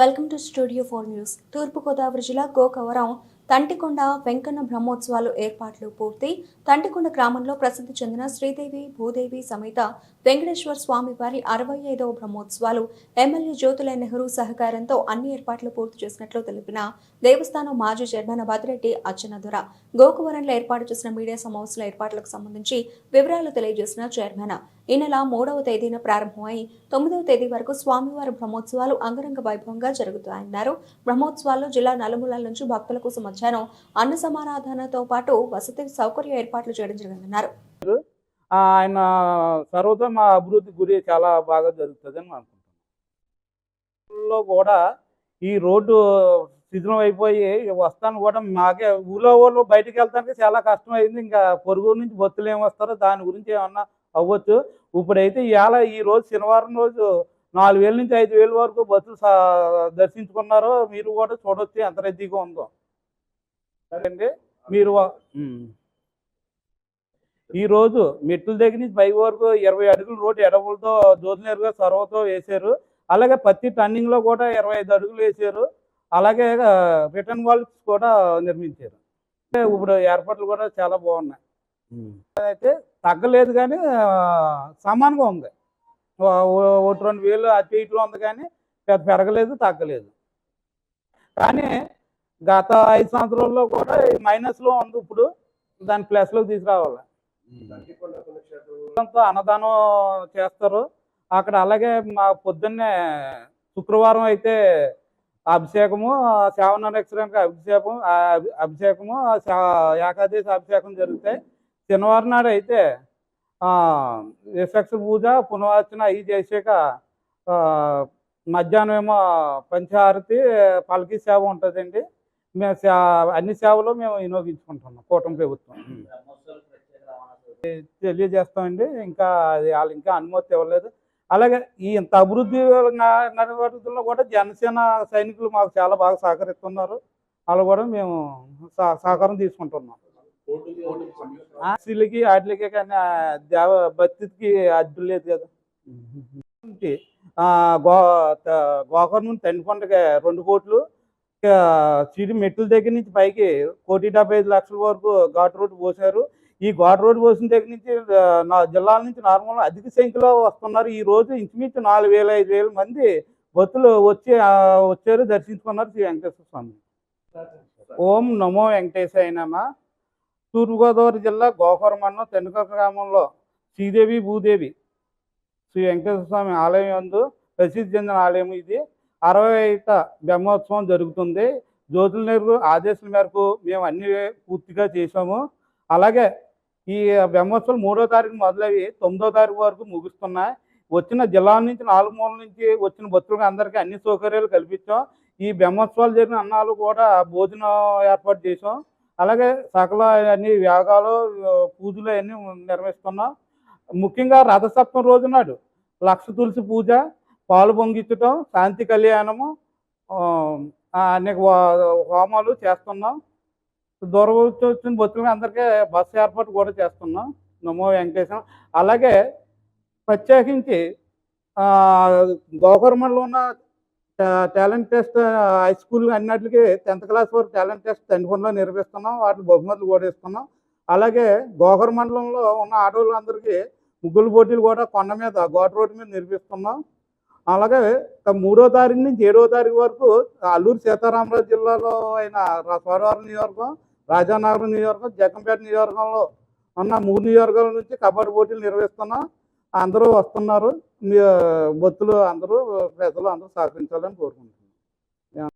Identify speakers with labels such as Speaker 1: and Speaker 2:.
Speaker 1: Welcome to studio four news. Thoorpu Godavari జిల్లా గోకవరం తంటికొండ వెంకన్న బ్రహ్మోత్సవాలు ఏర్పాట్లు పూర్తి. తంటికొండ గ్రామంలో ప్రసిద్ధి చెందిన శ్రీదేవి భూదేవి సమేత వెంకటేశ్వర స్వామి వారి అరవై ఐదవ బ్రహ్మోత్సవాలు ఎమ్మెల్యే జ్యోతుల నెహ్రూ సహకారంతో అన్ని ఏర్పాట్లు పూర్తి చేసినట్లు తెలిపిన దేవస్థానం మాజీ చైర్మన్ భద్రెడ్డి దొర గోకవరంలో ఏర్పాటు చేసిన మీడియా సమావేశంలో ఏర్పాట్లకు సంబంధించి వివరాలు తెలియజేసిన చైర్మన్ ఈ నెల మూడవ తేదీన ప్రారంభమై తొమ్మిదవ తేదీ వరకు స్వామివారి బ్రహ్మోత్సవాలు అంగరంగ వైభవంగా జరుగుతాయన్నారు. బ్రహ్మోత్సవాల్లో జిల్లా నలుమూలల నుంచి భక్తుల కోసం మధ్యాహ్నం అన్న సమారాధనతో పాటు వసతి సౌకర్య ఏర్పాట్లు చేయడం జరిగిందన్నారు.
Speaker 2: ఆయన సర్వతో అభివృద్ధి గురి చాలా బాగా జరుగుతుందని నేను అనుకుంటున్నాను కూడా ఈ రోడ్డు శిథిలం అయిపోయి వస్తాను కూడా మాకే ఊళ్ళో వాళ్ళు బయటికి వెళ్తానికి చాలా కష్టం అయింది ఇంకా పొరుగు నుంచి బొత్తులు ఏమి వస్తారో దాని గురించి ఏమన్నా అవ్వచ్చు. ఇప్పుడైతే ఇవాళ ఈ రోజు శనివారం రోజు నాలుగు వేల నుంచి ఐదు వేల వరకు బస్సులు దర్శించుకున్నారో మీరు కూడా చూడొచ్చు. ఎంత రద్దీగా ఉందో. సరే అండి మీరు వా- ఉమ్. మెట్ల దగ్గర నుంచి పై వరకు ఇరవై అడుగుల రోడ్డు ఎడవులతో జ్యోతినేరుగా సర్వతో వేశారు. అలాగే పత్తి టన్నింగ్లో కూడా ఇరవై ఐదు అడుగులు వేశారు. అలాగే రిటర్న్ వాల్స్ కూడా నిర్మించారు. ఇప్పుడు ఏర్పాట్లు కూడా చాలా బాగున్నాయి. అయితే తగ్గలేదు కానీ సమానంగా ఉంది. ఒకటి రెండు వేలు అటు ఇటులో ఉంది కానీ పెద్ద పెరగలేదు తగ్గలేదు. కానీ గత ఐదు సంవత్సరాల్లో కూడా మైనస్లో ఉంది ఇప్పుడు. దాన్ని ప్లస్లోకి తీసుకురావాలి. అంతా అన్నదానం చేస్తారు. అక్కడ అలాగే మా పొద్దున్నే శుక్రవారం అయితే అభిషేకము శ్రావణ నక్షత్రానికి అభిషేకం అభిషేకము ఏకాదశి అభిషేకం జరుగుతాయి. శనివారం నాడు అయితే విశక్ష పూజ పునవార్చన అవి చేసాక మధ్యాహ్నం ఏమో పంచహారతి పలకి సేవ ఉంటుందండి. మేము సే- అన్ని సేవలు మేము వినియోగించుకుంటున్నాం కూటమి ప్రభుత్వం. తెలియజేస్తామండి. ఇంకా అది వాళ్ళు ఇంకా అనుమతి ఇవ్వలేదు. అలాగే ఈ ఇంత అభివృద్ధి న- నడవడికల్లో కూడా జనసేన సైనికులు మాకు చాలా బాగా సహకరిస్తున్నారు. వాళ్ళు కూడా మేము సహ- సహకారం తీసుకుంటున్నాం. ఆశీలకి వాటికి కానీ దేవ భక్తికి అడ్డు లేదు కదా. ఆ, గో గోకర్ణ నుండి తండికొండకి రెండు కోట్లు సిడి మెట్ల దగ్గర నుంచి పైకి కోటి డెబ్బై ఐదు లక్షల వరకు ఘాట్ రోడ్డు పోసారు ఈ ఘాట్ రోడ్డు పోసిన దగ్గర నుంచి నా జిల్లాల నుంచి నార్మల్ అధిక సంఖ్యలో వస్తున్నారు. ఈ రోజు ఇంచుమించు నాలుగు వేల ఐదు వేల మంది భక్తులు వచ్చి వచ్చారు దర్శించుకున్నారు శ్రీ వెంకటేశ్వర స్వామి. ఓం నమో వెంకటేశాయ నమ. తూర్పుగోదావరి జిల్లా గోకూర మండలం తెనుక గ్రామంలో శ్రీదేవి భూదేవి శ్రీ వెంకటేశ్వర స్వామి ఆలయం యందు ప్రసిద్ధి చెందిన ఆలయం ఇది. అరవై ఐట బ్రహ్మోత్సవం జరుగుతుంది. జ్యోతుల నెహ్రూ ఆదేశాల మేరకు మేము అన్ని పూర్తిగా చేసాము అలాగే ఈ బ్రహ్మోత్సవం మూడో తారీఖు మొదలవి తొమ్మిదో తారీఖు వరకు ముగుస్తున్నాయి. వచ్చిన జిల్లా నుంచి నాలుగు మూల నుంచి వచ్చిన భక్తులకు అందరికీ అన్ని సౌకర్యాలు కల్పించాం. ఈ బ్రహ్మోత్సవాలు జరిగిన అన్నాలు కూడా భోజనం ఏర్పాటు చేసాం అలాగే సకల అన్ని యాగాలు పూజలు అన్నీ నిర్వహిస్తున్నాం. ముఖ్యంగా రథసప్తం రోజు నాడు లక్ష తులసి పూజ పాలు పొంగించటం శాంతి కళ్యాణము అనేక హోమాలు చేస్తున్నాం. దూరం వచ్చిన భక్తులకి అందరికీ బస్సు ఏర్పాటు కూడా చేస్తున్నాం. నమో వెంకటేశ్వరం అలాగే ప్రత్యేకించి గోకర్మల్లో ఉన్న టాలెంట్ టెస్ట్ హై స్కూల్ అన్నిటికీ టెన్త్ క్లాస్ వరకు టాలెంట్ టెస్ట్ తండ్రిలో నిర్వహిస్తున్నాం. వాటిని బహుమతులు కూడా ఇస్తున్నాం. అలాగే గోకర్ మండలంలో ఉన్న ఆటోలందరికీ ముగ్గులు పోటీలు కూడా కొండ మీద ఘాట్ రోడ్డు మీద నిర్వహిస్తున్నాం. అలాగే మూడో తారీఖు నుంచి ఏడో తారీఖు వరకు అల్లూరు సీతారామరాజు జిల్లాలో అయిన రా- సోడవరం నియోజకవర్గం రాజానగరం నియోజకవర్గం జగ్గంపేట నియోజకవర్గంలో ఉన్న మూడు నియోజకవర్గాల నుంచి కబడ్డీ పోటీలు నిర్వహిస్తున్నాం. అందరూ వస్తున్నారు. మీ అందరూ ప్రజలు అందరూ సహకరించాలని కోరుకుంటున్నాను